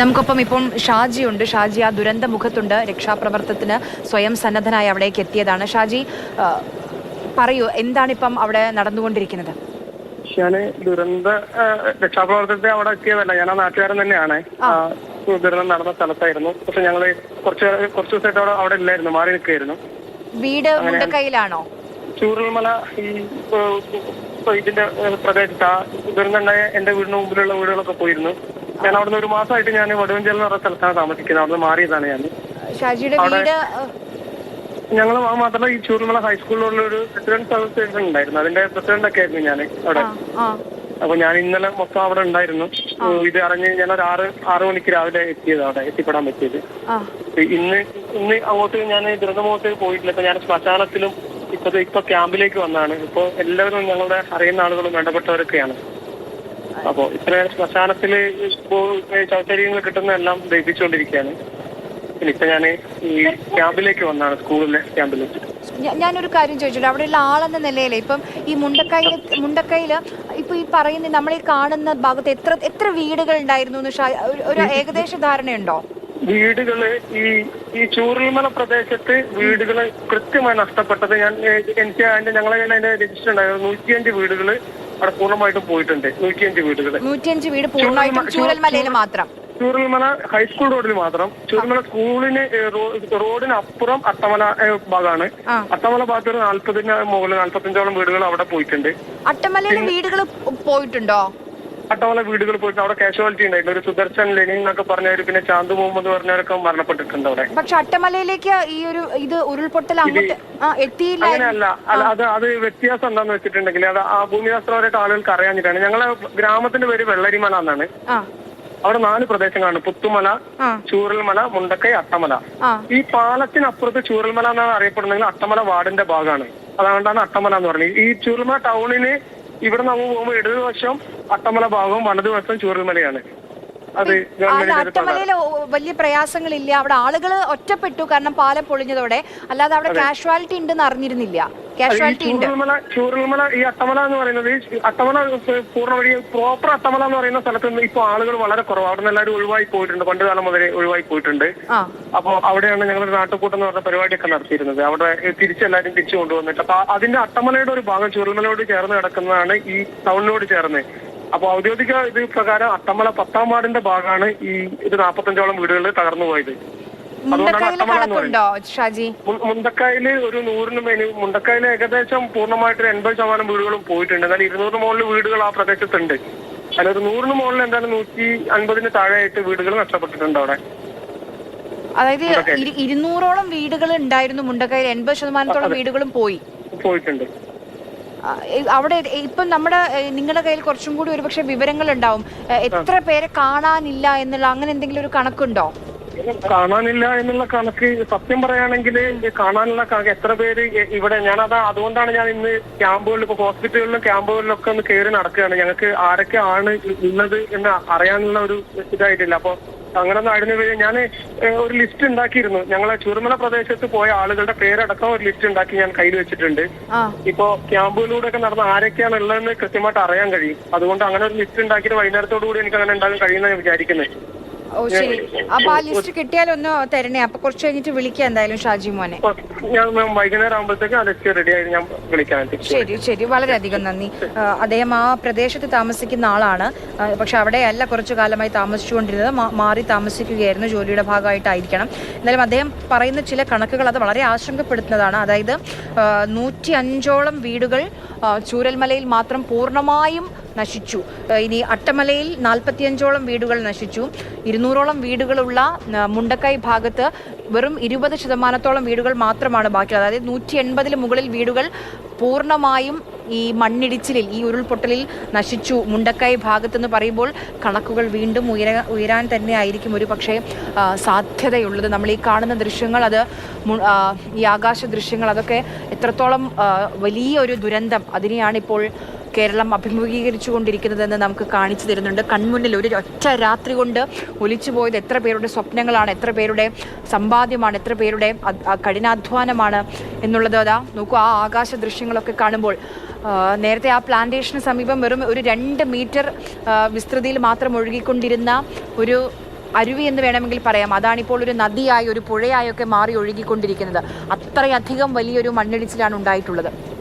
നമുക്കൊപ്പം ഇപ്പം ഷാജി ഉണ്ട് ഷാജി ആ ദുരന്ത മുഖത്തുണ്ട് രക്ഷാപ്രവർത്തനത്തിന് സ്വയം സന്നദ്ധനായി അവിടേക്ക് എത്തിയതാണ്. ഷാജി പറയൂ എന്താണ് ഇപ്പം അവിടെ നടന്നുകൊണ്ടിരിക്കുന്നത്? ഞാൻ ദുരന്ത രക്ഷാപ്രവർത്തനത്തെ അവിടെ എത്തിയതല്ല. ഞാൻ ആ നാട്ടുകാരൻ തന്നെയാണ്. ദുരന്തം നടന്ന സ്ഥലത്തായിരുന്നു. പക്ഷെ ഞങ്ങൾ കുറച്ച് കുറച്ച് ദിവസമായിട്ട് അവിടെ അവിടെ ഇല്ലായിരുന്നു. മാറി നിൽക്കുകയായിരുന്നു. വീട് മുണ്ടക്കൈയിലാണോ ചൂരൽമല ഈ ഇപ്പൊ ഇതിന്റെ പ്രദേശത്ത് ആ ദുരന്തം ഉണ്ടായ എന്റെ വീടിന് മുമ്പിലുള്ള വീടുകളൊക്കെ പോയിരുന്നു. ഞാൻ അവിടുന്ന് ഒരു മാസമായിട്ട് ഞാൻ വടുവഞ്ചൽ എന്ന് പറഞ്ഞ സ്ഥലത്താണ് താമസിക്കുന്നത്. അവിടുന്ന് മാറിയതാണ് ഞാൻ. ഷാജിയുടെ വീട് ഞങ്ങൾ മാത്രമല്ല ഈ ചൂരുമല ഹൈസ്കൂളിലുള്ള ഒരു പ്രസിഡന്റ് അസോസിയേഷൻ ഉണ്ടായിരുന്നു. അതിന്റെ പ്രസിഡന്റ് ഒക്കെ ആയിരുന്നു ഞാൻ അവിടെ. അപ്പൊ ഞാൻ ഇന്നലെ മൊത്തം അവിടെ ഉണ്ടായിരുന്നു. ഇത് അറിഞ്ഞ് ഞാൻ ഒരു ആറ് ആറ് മണിക്ക് രാവിലെ എത്തിയത് അവിടെ എത്തിപ്പെടാൻ പറ്റിയത്. ഇന്ന് ഇന്ന് അങ്ങോട്ട് ഞാൻ ദുരന്തമുഖത്തേക്ക് പോയിട്ടില്ല. ഇപ്പൊ ഞാൻ ശ്മശാനത്തിലും ഇപ്പൊ ഇപ്പൊ ക്യാമ്പിലേക്ക് വന്നാണ്. ഇപ്പോ എല്ലാവരും ഞങ്ങളുടെ അറിയുന്ന ആളുകളും വേണ്ടപ്പെട്ടവരൊക്കെയാണ്. അപ്പോ ഇത്ര ശ്മശാനത്തിൽ ഇപ്പോ ശവശരീരങ്ങൾ കിട്ടുന്ന എല്ലാം ദഹിപ്പിച്ചുകൊണ്ടിരിക്കുകയാണ്. ഞാൻ ഈ ക്യാമ്പിലേക്ക് വന്നാണ് ക്യാമ്പിലേക്ക് ഞാനൊരു കാര്യം ചോദിച്ചോട്ടെ? അവിടെയുള്ള ആളെന്ന നിലയിൽ ഇപ്പം ഈ മുണ്ടക്കൈയിൽ മുണ്ടക്കൈയിൽ ഇപ്പൊ ഈ പറയുന്ന നമ്മൾ ഈ കാണുന്ന ഭാഗത്ത് എത്ര എത്ര വീടുകൾ ഉണ്ടായിരുന്നു ഒരു ഏകദേശ ധാരണയുണ്ടോ? വീടുകൾ ഈ ഈ ചൂരൽമല പ്രദേശത്ത് വീടുകൾ കൃത്യമായി നഷ്ടപ്പെട്ടത് ഞാൻ എനിക്ക് അതിന്റെ ഞങ്ങളെ അതിന്റെ രജിസ്റ്റർ ഉണ്ടായിരുന്നു. നൂറ്റിയഞ്ച് വീടുകൾ അവിടെ പൂർണമായിട്ടും പോയിട്ടുണ്ട്. നൂറ്റിയഞ്ച് വീടുകൾ. നൂറ്റിയഞ്ച് വീട് പൂർണമായിട്ടും ചൂരൽമലയിൽ മാത്രം. ചൂരൽമല ഹൈസ്കൂൾ റോഡിൽ മാത്രം. ചൂരൽമല സ്കൂളിന് റോഡിന് അപ്പുറം അട്ടമല ഭാഗമാണ് അത്തമല അട്ടമല ഭാഗത്ത് ഒരു നാല്പതിന് മുകളിൽ നാല്പത്തഞ്ചോളം വീടുകൾ അവിടെ പോയിട്ടുണ്ട്. അട്ടമലയിലെ വീടുകൾ പോയിട്ടുണ്ടോ? അട്ടമല വീടുകൾ പോയിട്ട് അവിടെ കാഷ്വാലിറ്റി ഉണ്ടായിട്ടുണ്ട് ഒരു സുദർശൻ ലെനിൻ എന്നൊക്കെ പറഞ്ഞവര് പിന്നെ ചാന്ത് മുഹമ്മദ് പറഞ്ഞവരൊക്കെ മരണപ്പെട്ടിട്ടുണ്ട് അവിടെ. പക്ഷെ അട്ടമലയിലേക്ക് ഈ ഒരു ഇത് ഉരുൾപൊട്ടൽ അങ്ങോട്ട് എത്തിയില്ല അങ്ങനെയല്ല. അല്ല അത് അത് വ്യത്യാസം എന്താന്ന് വെച്ചിട്ടുണ്ടെങ്കിൽ അത് ആ ഭൂമിശാസ്ത്രപരമായിട്ട് ആളുകൾക്ക് അറിയാഞ്ഞിട്ടാണ്. ഞങ്ങളെ ഗ്രാമത്തിന്റെ പേര് വെള്ളരിമല എന്നാണ്. അവിടെ നാല് പ്രദേശങ്ങളാണ്. പുത്തുമല ചൂരൽമല മുണ്ടക്കൈ അട്ടമല. ഈ പാലത്തിനപ്പുറത്ത് ചൂരൽമല എന്നാണ് അറിയപ്പെടുന്നെങ്കിൽ അട്ടമല വാർഡിന്റെ ഭാഗമാണ്. അതുകൊണ്ടാണ് അട്ടമല എന്ന് പറഞ്ഞത്. ഈ ചൂരൽമല ടൗണിന് ഇവിടെ നമ്മൾ പോകുമ്പോൾ ഇടതുവശം അട്ടമല ഭാഗവും വലതുവശം ചൂരൽമലയാണ് അത് അട്ടമലയിൽ വലിയ പ്രയാസങ്ങളില്ല. അവിടെ ആളുകൾ ഒറ്റപ്പെട്ടു കാരണം പാലം പൊളിഞ്ഞതോടെ. അല്ലാതെ അവിടെ കാഷ്വാലിറ്റി ഉണ്ടെന്ന് അറിഞ്ഞിരുന്നില്ല. കാഷ്വാലിറ്റി ഉണ്ട്. ചൂരൽമല ഈ അട്ടമല എന്ന് പറയുന്നത് അട്ടമല പൂർണ വഴി പ്രോപ്പർ അട്ടമല എന്ന് പറയുന്ന സ്ഥലത്ത് നിന്ന് ഇപ്പൊ ആളുകൾ വളരെ കുറവ്. അവിടെ നിന്ന് എല്ലാവരും ഒഴിവായി പോയിട്ടുണ്ട്. പണ്ട് കാലം മുതലേ ഒഴിവായി പോയിട്ടുണ്ട്. അപ്പൊ അവിടെയാണ് ഞങ്ങൾ നാട്ടുകൂട്ടം എന്ന് പറഞ്ഞ പരിപാടിയൊക്കെ നടത്തിയിരുന്നത്. അവിടെ തിരിച്ചെല്ലാവരും തിരിച്ചു കൊണ്ടുവന്നിട്ട്. അപ്പൊ അതിന്റെ അട്ടമലയുടെ ഒരു ഭാഗം ചുരുൾമലയോട് ചേർന്ന് കിടക്കുന്നതാണ് ഈ ടൗണിനോട് ചേർന്ന്. അപ്പൊ ഔദ്യോഗിക ഇത് പ്രകാരം അട്ടമല പത്താം വാർഡിന്റെ ഭാഗമാണ് ഈ ഇത് നാപ്പത്തഞ്ചോളം വീടുകൾ തകർന്നു പോയത്. മുണ്ടക്കായിൽ ഒരു നൂറിന് മേൽ മുണ്ടക്കായിൽ ഏകദേശം പൂർണമായിട്ട് എൺപത് ശതമാനം വീടുകളും പോയിട്ടുണ്ട്. എന്നാൽ ഇരുന്നൂറിന് മുകളിൽ വീടുകൾ ആ പ്രദേശത്തുണ്ട്. അതിലൊരു നൂറിന് മുകളിൽ എന്തായാലും നൂറ്റി അൻപതിന് താഴെയായിട്ട് വീടുകൾ നഷ്ടപ്പെട്ടിട്ടുണ്ട് അവിടെ. അതായത് ഇരു- ഇരുന്നൂറോളം വീടുകൾ ഉണ്ടായിരുന്നു മുണ്ടക്കൈയിൽ എൺപത് ശതമാനത്തോളം വീടുകളും പോയി. പോയിട്ടുണ്ട്. അവിടെ ഇപ്പം നമ്മുടെ നിങ്ങളുടെ കയ്യിൽ കുറച്ചും കൂടി ഒരുപക്ഷെ വിവരങ്ങൾ ഉണ്ടാവും എത്ര പേരെ കാണാനില്ല എന്നുള്ള അങ്ങനെ എന്തെങ്കിലും ഒരു കണക്കുണ്ടോ? കാണാനില്ല എന്നുള്ള കണക്ക് സത്യം പറയുകയാണെങ്കിൽ കാണാനുള്ള കണക്ക് എത്ര പേര് ഇവിടെ ഞാനത് അതുകൊണ്ടാണ് ഞാൻ ഇന്ന് ക്യാമ്പുകളിൽ ഇപ്പൊ ഹോസ്പിറ്റലുകളിലും ക്യാമ്പുകളിലൊക്കെ ഒന്ന് കയറി നടക്കുകയാണ്. ഞങ്ങൾക്ക് ആരൊക്കെ ആണ് ഉള്ളത് എന്ന് അറിയാനുള്ള ഒരു ഇതായിട്ടില്ല. അപ്പൊ അങ്ങനെ ഒന്നും ആയിരുന്നു. ഞാൻ ഒരു ലിസ്റ്റ് ഉണ്ടാക്കിയിരുന്നു. ഞങ്ങളെ ചുരുമല പ്രദേശത്ത് പോയ ആളുകളുടെ പേരടക്കം ഒരു ലിസ്റ്റ് ഉണ്ടാക്കി ഞാൻ കയ്യിൽ വെച്ചിട്ടുണ്ട്. ഇപ്പോ ക്യാമ്പുകളിലൂടെ ഒക്കെ നടന്ന ആരൊക്കെയാണ് ഉള്ളതെന്ന് കൃത്യമായിട്ട് അറിയാൻ കഴിയും. അതുകൊണ്ട് അങ്ങനെ ഒരു ലിസ്റ്റ് ഉണ്ടാക്കിയിട്ട് വൈകുന്നേരത്തോടു കൂടി എനിക്ക് അങ്ങനെ ഉണ്ടാകാൻ കഴിയുന്ന ഞാൻ വിചാരിക്കുന്നത്. ഓ ശരി. അപ്പൊ ആ ലിസ്റ്റ് കിട്ടിയാലൊന്ന് തരണേ. അപ്പൊ കുറച്ച് കഴിഞ്ഞിട്ട് വിളിക്കാം എന്തായാലും ഷാജി മോനെ. ഞാൻ വൈകുന്നേരം ആകുമ്പോഴത്തേക്ക് ആ ലിസ്റ്റ് റെഡി ആയി ഞാൻ വിളിക്കാം. ശരി ശരി. വളരെയധികം നന്ദി. അദ്ദേഹം ആ പ്രദേശത്ത് താമസിക്കുന്ന ആളാണ്. പക്ഷെ അവിടെയല്ല കുറച്ചു കാലമായി താമസിച്ചുകൊണ്ടിരുന്നത്. മാറി താമസിക്കുകയായിരുന്നു. ജോലിയുടെ ഭാഗമായിട്ടായിരിക്കണം. എന്നാലും അദ്ദേഹം പറയുന്ന ചില കണക്കുകൾ അത് വളരെ ആശങ്കപ്പെടുത്തുന്നതാണ്. അതായത് നൂറ്റി അഞ്ചോളം വീടുകൾ ചൂരൽമലയിൽ മാത്രം പൂർണമായും നശിച്ചു. ഇനി അട്ടമലയിൽ നാൽപ്പത്തിയഞ്ചോളം വീടുകൾ നശിച്ചു. ഇരുന്നൂറോളം വീടുകളുള്ള മുണ്ടക്കൈ ഭാഗത്ത് വെറും ഇരുപത് ശതമാനത്തോളം വീടുകൾ മാത്രമാണ് ബാക്കിയുള്ളത് അതായത് നൂറ്റി എൺപതിന് മുകളിൽ വീടുകൾ പൂർണമായും ഈ മണ്ണിടിച്ചിലിൽ ഈ ഉരുൾപൊട്ടലിൽ നശിച്ചു. മുണ്ടക്കൈ ഭാഗത്തെന്ന് പറയുമ്പോൾ കണക്കുകൾ വീണ്ടും ഉയര ഉയരാൻ തന്നെ ആയിരിക്കും ഒരു പക്ഷേ സാധ്യതയുള്ളത്. നമ്മൾ ഈ കാണുന്ന ദൃശ്യങ്ങൾ അത് ഈ ആകാശ ദൃശ്യങ്ങൾ അതൊക്കെ എത്രത്തോളം വലിയ വലിയൊരു ദുരന്തം അതിനെയാണ് ഇപ്പോൾ കേരളം അഭിമുഖീകരിച്ചു കൊണ്ടിരിക്കുന്നതെന്ന് നമുക്ക് കാണിച്ചു തരുന്നുണ്ട്. കൺമുന്നിൽ ഒരു ഒറ്റ രാത്രി കൊണ്ട് ഒലിച്ചു പോയത് എത്ര പേരുടെ സ്വപ്നങ്ങളാണ് എത്ര പേരുടെ സമ്പാദ്യമാണ് എത്ര പേരുടെ കഠിനാധ്വാനമാണ് എന്നുള്ളത് അതാ നോക്കൂ ആ ആകാശ ദൃശ്യങ്ങളൊക്കെ കാണുമ്പോൾ. നേരത്തെ ആ പ്ലാന്റേഷന് സമീപം വെറും ഒരു രണ്ട് മീറ്റർ വിസ്തൃതിയിൽ മാത്രം ഒഴുകിക്കൊണ്ടിരുന്ന ഒരു അരുവി എന്ന് വേണമെങ്കിൽ പറയാം. അതാണിപ്പോൾ ഒരു നദിയായി ഒരു പുഴയായൊക്കെ മാറി ഒഴുകിക്കൊണ്ടിരിക്കുന്നത്. അത്രയധികം വലിയൊരു മണ്ണിടിച്ചിലാണ് ഉണ്ടായിട്ടുള്ളത്.